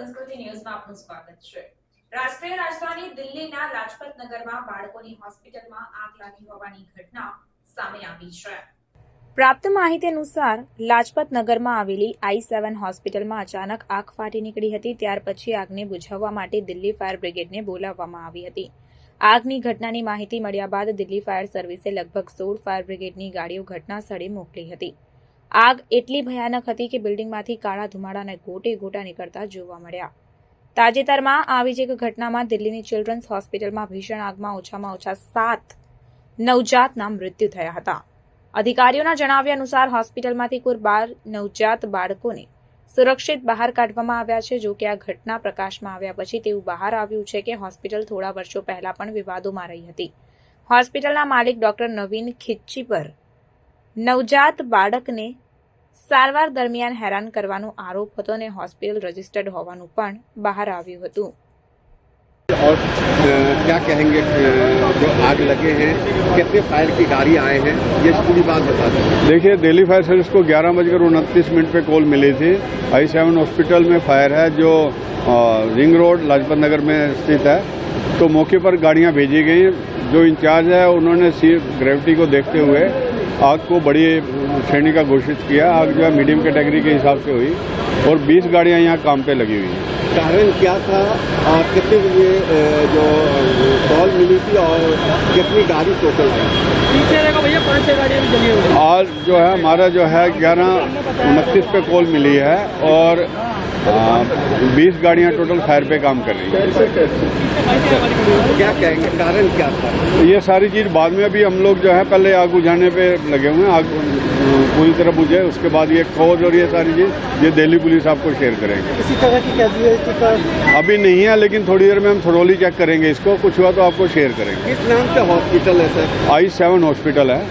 સંસ્કૃતિ ન્યૂઝમાં આપનું સ્વાગત છે. રાષ્ટ્રીય રાજધાની દિલ્હીના લાજપત નગરમાં બાળકોની હોસ્પિટલમાં આગ લાગી હોવાની ઘટના સામે આવી છે. પ્રાપ્ત માહિતી અનુસાર લાજપત નગરમાં આવેલી આઈ સેવન હોસ્પિટલમાં અચાનક આગ ફાટી નીકળી હતી, ત્યાર પછી આગને બુઝાવવા માટે દિલ્હી ફાયર બ્રિગેડને બોલાવવામાં આવી હતી. આગની ઘટનાની માહિતી મળ્યા બાદ દિલ્હી ફાયર સર્વિસે લગભગ સોળ ફાયર બ્રિગેડની ગાડીઓ ઘટના સ્થળે મોકલી હતી. આગ એટલી ભયાનક હતી કે બિલ્ડિંગમાંથી કાળા ધુમાડાને ગોટે ગોટા નીકળતા જોવા મળ્યા. તાજેતરમાં આવી જ એક ઘટનામાં દિલ્હીની ચિલ્ડ્રન્સ હોસ્પિટલમાં ભીષણ આગમાં ઓછામાં ઓછા સાત નવજાતના મૃત્યુ થયા હતા. અધિકારીઓના જણાવ્યા અનુસાર હોસ્પિટલમાંથી કુલ બાર નવજાત બાળકોને સુરક્ષિત બહાર કાઢવામાં આવ્યા છે. જો કે આ ઘટના પ્રકાશમાં આવ્યા પછી તેવું બહાર આવ્યું છે કે હોસ્પિટલ થોડા વર્ષો પહેલા પણ વિવાદોમાં રહી હતી. હોસ્પિટલના માલિક ડોક્ટર નવીન ખિચ્ચી પર નવજાત બાળકને સારવાર દરમિયાન હેરાન કરવાનો આરોપ હતો અને હોસ્પિટલ રજિસ્ટર્ડ હોવાનું પણ બહાર આવ્યું હતું और अ, क्या कहेंगे अ, जो आग लगे हैं कितने फायर की गाड़ी आए हैं ये पूरी बात बता दें देखिए दिल्ली फायर सर्विस को ग्यारह बजकर उनतीस मिनट पे कॉल मिली थी आई सेवन हॉस्पिटल में फायर है जो uh, ring road Lajpat Nagar में स्थित है तो मौके पर गाड़ियां भेजी गई जो इंचार्ज है उन्होंने सी ग्रेविटी को देखते हुए आग को बड़ी श्रेणी का घोषित किया आग जो है मीडियम कैटेगरी के हिसाब से हुई और 20 गाड़ियाँ यहाँ काम पे लगी हुई हैं। कारण क्या था? और कितने बजे जो कॉल मिली थी और कितनी गाड़ी टोटल आई भैया पाँच छह गाड़ियाँ भी जली हुई आज जो है हमारा जो है ग्यारह उनतीस पे कॉल मिली है और बीस गाड़ियाँ टोटल फायर पे काम कर रही हैं। क्या कहेंगे? कारण क्या था? ये सारी चीज़ बाद में अभी हम लोग जो है पहले आग बुझाने पे लगे हुए हैं। आग पूरी तरह बुझे। उसके बाद ये खोज और ये सारी चीज़ ये दिल्ली पुलिस आपको शेयर करेंगे। किसी तरह की कैजुअलिटी का? अभी नहीं है लेकिन थोड़ी देर में हम थोरोली चेक करेंगे इसको। कुछ हुआ तो आपको शेयर करेंगे। किस नाम से हॉस्पिटल है सर आई सेवन हॉस्पिटल है।